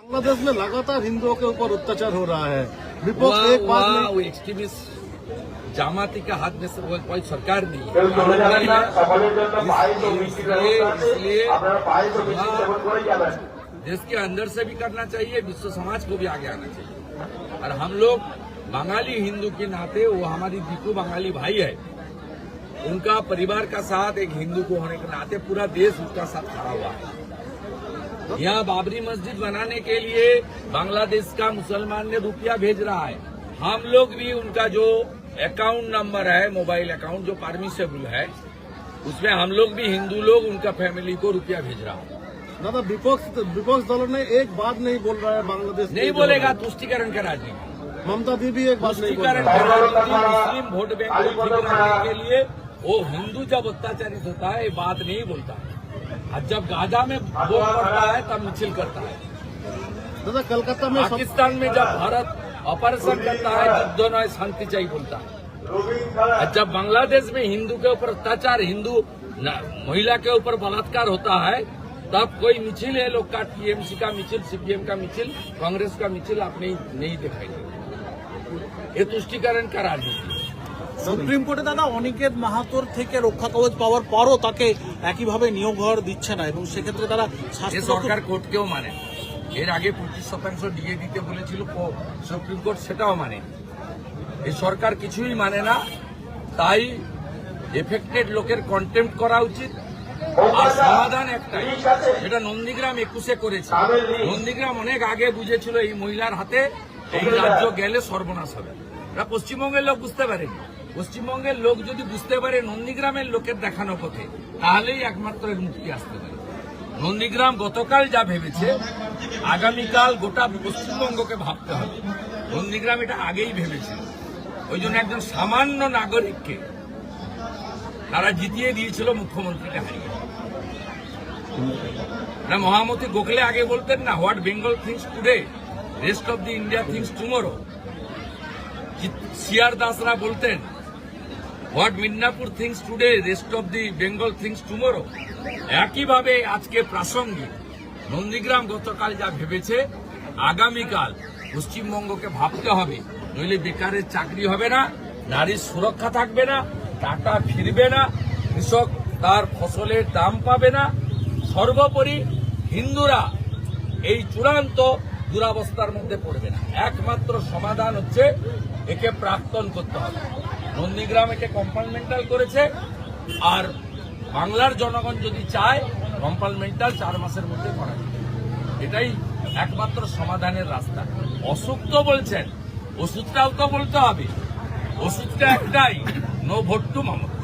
बांग्लादेश में लगातार हिंदुओं के ऊपर अत्याचार हो रहा है। विपक्ष एक बात नहीं एक्सट्रीमिस्ट जामाती का हाथ में कोई सरकार नहीं। इसलिए हाँ। देश के अंदर से भी करना चाहिए विश्व समाज को भी आगे आना चाहिए। और हम लोग बंगाली हिंदू के नाते वो हमारी दीपू बंगाली भाई है उनका परिवार का साथ एक हिंदू को होने के नाते पूरा देश उसका साथ खड़ा हुआ है। यहाँ बाबरी मस्जिद बनाने के लिए बांग्लादेश का मुसलमान ने रुपया भेज रहा है। हम लोग भी उनका जो अकाउंट नंबर है मोबाइल अकाउंट जो परमिसेबल है उसमें हम लोग भी हिंदू लोग उनका फैमिली को रुपया भेज रहा है। दादा विपक्ष विपक्ष दलों ने एक बात नहीं बोल रहा है बांग्लादेश नहीं बोलेगा तुष्टिकरण का राजनीति ममता दी भी एक बात नहीं बोल रहा का मुस्लिम वोट बैंक को लिए वो हिंदू जब अत्याचारित होता है ये बात नहीं बोलता। और जब गाजा में बोल पड़ता है तब मिचिल करता है। दादा कलकत्ता में पाकिस्तान में जब भारत ऑपरेशन करता है तब दोनों शांति चाहिए बोलता है। और जब बांग्लादेश में हिंदू के ऊपर अत्याचार हिंदू महिला के ऊपर बलात्कार होता है तब कोई मिचिल है लोग का टीएमसी का मिचिल सीपीएम का मिचिल कांग्रेस का मिचिल आप नहीं नहीं दिखाई ये तुष्टिकरण का राजनीति। সুপ্রিম কোর্টে দাদা অনিকেত মাহাতোর থেকে রক্ষা কবচ পাওয়ার পরও তাকে একইভাবে নিয়োগ হওয়ার দিচ্ছে না এবং সেক্ষেত্রে তারা সরকার কোর্টকেও মানে। এর আগে পঁচিশ শতাংশ ডিএ দিতে বলেছিল সুপ্রিম কোর্ট সেটাও মানে এই সরকার কিছুই মানে না তাই এফেক্টেড লোকের কন্টেম্প করা উচিত। আর সমাধান একটাই সেটা নন্দীগ্রাম একুশে করেছে। নন্দীগ্রাম অনেক আগে বুঝেছিল এই মহিলার হাতে এই রাজ্য গেলে সর্বনাশ হবে। এটা পশ্চিমবঙ্গের লোক বুঝতে পারেনি। পশ্চিমবঙ্গের লোক যদি বুঝতে পারে নন্দীগ্রামের লোকের দেখানো পথে, তাহলেই একমাত্র এর মুক্তি আসতে পারে। নন্দীগ্রাম গতকাল যা ভেবেছে, আগামীকাল গোটা পশ্চিমবঙ্গকে ভাবতে হবে। নন্দীগ্রাম এটা আগেই ভেবেছিল ওই জন্য একজন সামান্য নাগরিককে তারা জিতিয়ে দিয়েছিল মুখ্যমন্ত্রীকে হারিয়ে। না, মহামতি গোখলে আগে বলতেন না, what Bengal thinks today, rest of the India thinks tomorrow. সিয়ার দাসরা বলতেন what Midnapore thinks today rest of the Bengal thinks tomorrow একইভাবে আজকে প্রাসঙ্গিক। নন্দীগ্রাম গতকাল যা ভেবেছে, আগামীকাল পশ্চিমবঙ্গকে ভাবতে হবে। নইলে বেকারের চাকরি হবে না, নারীর সুরক্ষা থাকবে না, টাকা ফিরবে না, কৃষক তার ফসলের দাম পাবে না। সর্বোপরি হিন্দুরা এই চূড়ান্ত দুরাবস্থার মধ্যে পড়বে না। একমাত্র সমাধান হচ্ছে একে প্রাক্তন করতে হবে। নন্দীগ্রাম একে কম্পার্টমেন্টাল করেছে। আর বাংলার জনগণ যদি চায়, কম্পার্টমেন্টাল চার মাসের মধ্যে করা। এটাই একমাত্র সমাধানের রাস্তা। অসুখ তো বলছেন, ওষুধটাও তো বলতে হবে। ওষুধটা একটাই নো ভোট টু মমতা